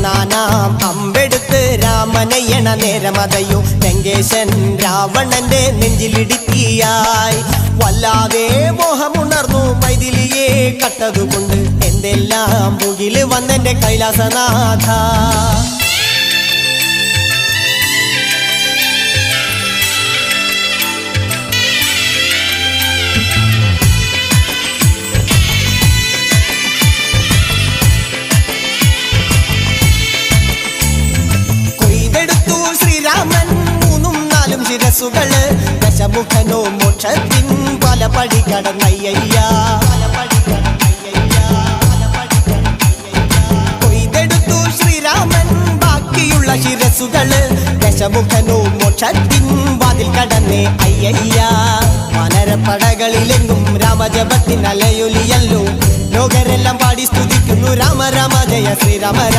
ഒന്നാനാം അമ്പെടുത്ത് രാമനയ്യണ നേരമതയോ ലങ്കേശൻ രാവണന്റെ നെഞ്ചിലിടുക്കിയായി. വല്ലാതെ മോഹമുണർന്നു മൈഥിലിയെ കട്ടതുകൊണ്ട് എന്തെല്ലാം മുകിൽ വന്നെന്റെ കൈലാസനാഥ. ശിരസുകൾ ദശമുഖനോ മോക്ഷത്തിൻ പല പടി കടന്നയ്യ കൊയ്തെടുത്തു ശ്രീരാമൻ ബാക്കിയുള്ള ശിരസുകൾ ദശമുഖനോ മോക്ഷത്തിൻ വാതിൽ കടന്നേ അയ്യയ്യ. വാനരപ്പടകളിലെങ്ങും രാമജപത്തിൻ അലയൊലിയല്ലോ ലോകരെല്ലാം പാടി സ്തുതിക്കുന്നു രാമ രാമ ജയ ശ്രീരാമ രാമ.